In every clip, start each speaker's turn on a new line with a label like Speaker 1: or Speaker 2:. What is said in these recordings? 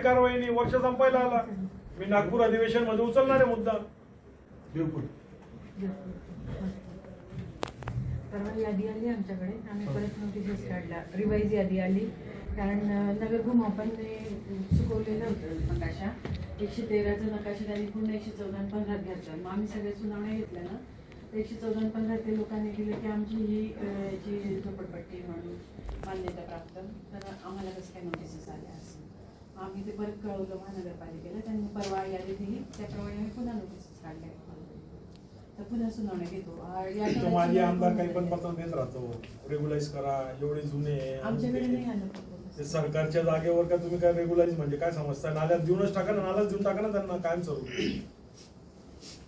Speaker 1: कारवाई नाही वर्ष संपायला आला. मी नागपूर अधिवेशनमध्ये उचलणार आहे मुद्दा.
Speaker 2: परवा यादी आली आमच्याकडे. आम्ही परत नोटिसेस काढल्या रिवाईज यादी आली. कारण अं, नगर भूमापनने चुकवलेलं होतं नकाशा. एकशे तेराचा नकाशा त्यांनी पूर्ण एकशे चौदा पंधरात घेतला. मग आम्ही सगळ्या सुनावण्या घेतल्या ना. एकशे चौदा पंधरा ते लोकांनी दिलं की आमची ही याची झोपडपट्टी म्हणून. मान्यता प्राप्त तर आम्हाला कसं काय नोटिसेस आल्या असं आम्ही ते परत कळवलं महानगरपालिकेला त्यांनी परवा यादी दिली त्याप्रमाणे आम्ही पुन्हा नोटिसेस काढल्या तर पुन्हा सुनावण्या घेतो. आ, या
Speaker 1: तो माझे
Speaker 2: आठवड्याची
Speaker 1: आमदार काही
Speaker 2: यादी
Speaker 1: पण पत्र देत राहतो. रेग्युलाइज करा एवढे जुने आहे.
Speaker 2: आमच्याकडे नाही आलं
Speaker 1: ते
Speaker 2: proposal.
Speaker 1: सरकारच्या जागेवर का तुम्ही काय रेग्युलाइज म्हणजे काय समजता? नाल्यात देऊनच टाका ना नाल्यात देऊन टाका ना त्यांना कायम स्वरूप.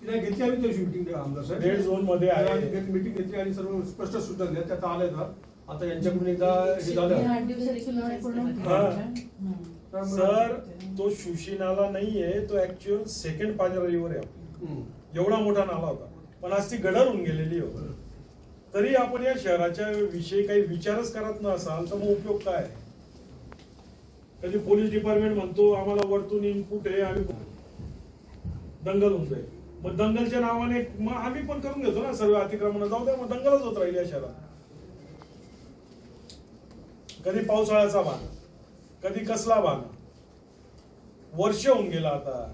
Speaker 3: नाही घेतली आम्ही मिटिंग आमदार साहेब.
Speaker 1: Red zone मध्ये आहे.
Speaker 3: मिटिंग घेतली आणि सर्व स्पष्ट सूचना दिल्या. त्यात आले ना आता यांच्याकडून एकदा हे
Speaker 2: हे
Speaker 3: झालं.
Speaker 1: हा. सर तो सुशिनाला नाहीये तो ऍक्च्युअल सेकंड पाजराईवर आहे. एवढा मोठा नाला होता. पण आज ती गडर होऊन गेलेली होती तरी आपण या शहराच्या विषयी काही विचारच करत नसाल तर मग उपयोग काय? कधी पोलीस डिपार्टमेंट म्हणतो आम्हाला वरतून इनपुट आहे आम्ही दंगल होऊन जाईल. मग दंगलच्या नावाने मग आम्ही पण करून घेतो ना सर्व अतिक्रमण. जाऊ द्या मग दंगलच होत राहील या शहरात. कधी पावसाळ्याचा भाग कधी कसला भाग? वर्ष होऊन गेला आता.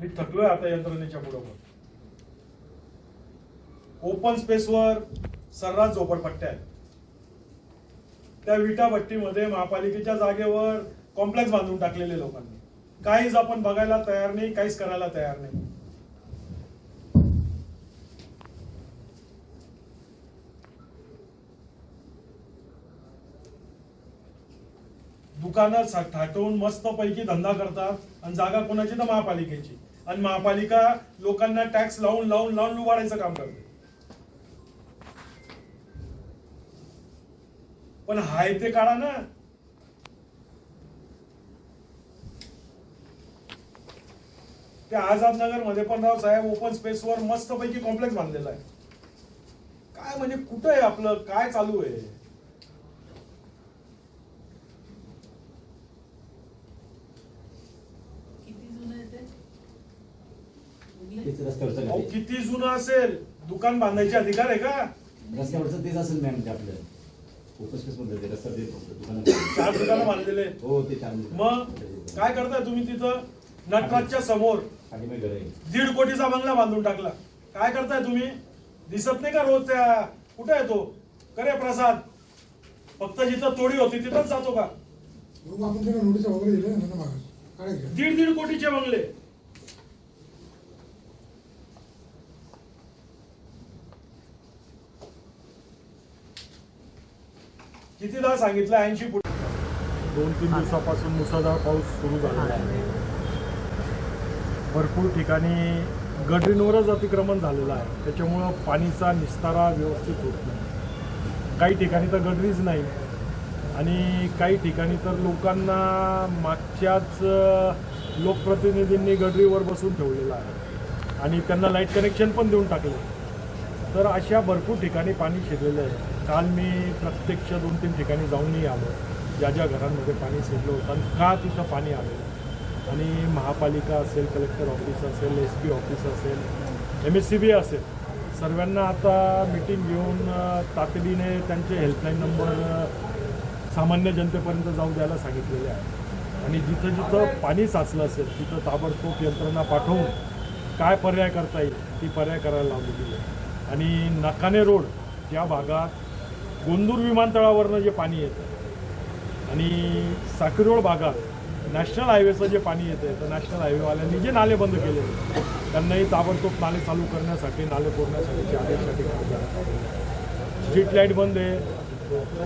Speaker 1: मी थकलोय आता यंत्रणेच्या पुढं ओपन स्पेसवर सर्रास झोपडपट्ट्या आहेत. त्या विटा भट्टीमध्ये महापालिकेच्या जागेवर कॉम्प्लेक्स बांधून टाकलेले लोकांनी. काहीच आपण बघायला तयार नाही काहीच करायला तयार नाही. दुकानात सा- ठाटवून मस्त पैकी धंदा करतात आणि जागा कोणाची? तर महापालिकेची. आणि महापालिका लोकांना टॅक्स लावून लावून लावून लुबाडायचं काम करते. पण हाय ते काढा ना त्या आझाद नगरमध्ये पण राव साहेब ओपन स्पेसवर मस्त पैकी कॉम्प्लेक्स बांधलेला आहे. काय म्हणजे कुठं आहे आपलं? काय चालू आहे?
Speaker 2: किती जुनं आहे ते?
Speaker 4: तेच रस्त्यावरचं
Speaker 1: अहो,
Speaker 4: घर
Speaker 1: किती जुनं असेल? दुकान बांधायचे अधिकार आहे का.
Speaker 4: रस्त्यावरचं तेच असेल मॅम ते आपलं. ओपन स्पेस मध्ये ते रस्त्यावर ते फक्त दुकानं
Speaker 1: चार दुकानं बांधलेले.
Speaker 4: हो ते चार
Speaker 1: मग काय करताय तुम्ही तिथं? नटराजच्या समोर दीड कोटीचा बंगला बांधून टाकला. काय करताय तुम्ही? दिसत नाही का रोज त्या कुठे आहे तो? करे प्रसाद. फक्त जिथं तोडी होती तिथंच जातो का? दीड दीड कोटीचे बंगले. कितीदा सांगितलं? ऐंशी फूट. दोन तीन दिवसापासून मुसळधार पाऊस सुरू झालेला आहे. भरपूर ठिकाणी गडरींवरच अतिक्रमण झालेलं आहे. त्याच्यामुळं पाणीचा निस्तारा व्यवस्थित होत नाही. काही ठिकाणी तर गडरीच नाही. आणि काही ठिकाणी तर लोकांना मागच्याच लोकप्रतिनिधींनी गडरीवर बसून ठेवलेलं आहे. आणि त्यांना लाइट कनेक्शन पण देऊन टाकले. तर अशा भरपूर ठिकाणी पाणी शिरलेलं आहे. काल मी प्रत्यक्ष दोन तीन ठिकाणी जाऊनही आलो. ज्या ज्या घरांमध्ये पाणी शिरलं होतं आणि का तिथं पाणी आलं? आणि महापालिका असेल कलेक्टर ऑफिस असेल एस पी ऑफिस असेल एम एस सी बी असेल सर्वांना आता मिटिंग घेऊन तातडीने त्यांचे हेल्पलाईन नंबर सामान्य जनतेपर्यंत जाऊ द्यायला सांगितलेले आहे. आणि जिथं जिथं पाणी साचलं असेल तिथं ताबडतोब यंत्रणा पाठवून काय पर्याय करता येईल ती पर्याय करायला लावलेली आहे. आणि नकाने रोड या भागात गोंदूर विमानतळावरनं जे पाणी येतं आणि साखरोळ भागात नॅशनल हायवेचं जे पाणी येतं तर नॅशनल हायवेवाल्यांनी जे नाले बंद केले त्यांनाही ताबडतोब नाले चालू करण्यासाठी नाले फोडण्यासाठीचे आदेश स्ट्रीट लाइट बंद आहे.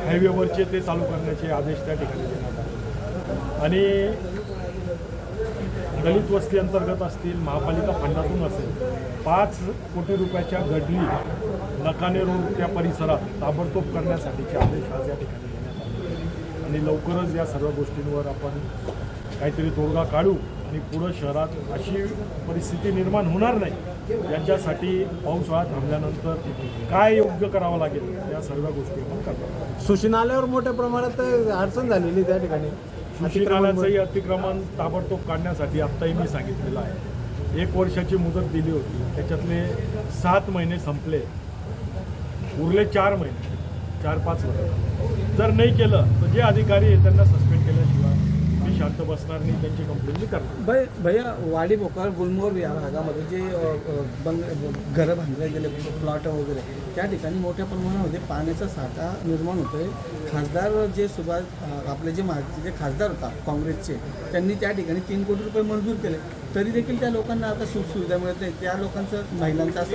Speaker 1: हायवेवरचे ते चालू करण्याचे आदेश त्या ठिकाणी देण्यात आले. आणि दलित वस्ती अंतर्गत असतील महापालिका फंडातून असेल पाच कोटी रुपयाच्या गडली नकाने रोड त्या परिसरात ताबडतोब करण्यासाठीचे आदेश आज या ठिकाणी देण्यात आले. आणि लवकरच या सर्व गोष्टींवर आपण काहीतरी तोडगा काढू आणि पुढं शहरात अशी परिस्थिती निर्माण होणार नाही याच्यासाठी पावसाळा थांबल्यानंतर काय योग्य करावं लागेल या सर्व गोष्टी आपण करतो
Speaker 5: सुशी नाल्यावर मोठ्या प्रमाणात अडचण झालेली त्या ठिकाणी.
Speaker 1: कृषीनाल्याचंही अतिक्रमण. ताबडतोब काढण्यासाठी आत्ताही मी सांगितलेलं आहे. एक वर्षाची मुदत दिली होती त्याच्यातले सात महिने संपले. उरले चार महिने चार पाच महिने जर नाही केलं तर जे अधिकारी आहेत त्यांना सस्पेंड केल्याशिवाय शांत बसणार नाही त्यांची कंप्लेंट मी करणार.
Speaker 5: भैया वाडी भोकर गुलमोर या भागामध्ये जे बंग घरं बांधले गेले प्लॉट वगैरे त्या ठिकाणी मोठ्या प्रमाणामध्ये पाण्याचा साठा निर्माण होतोय. खासदार जे सुभाष आपले जे मागचे जे खासदार होता काँग्रेसचे त्यांनी त्या ठिकाणी तीन कोटी रुपये मंजूर केले. तरी देखील त्या लोकांना आता सुखसुविधा मिळत नाही. त्या लोकांचं महिलांचं असं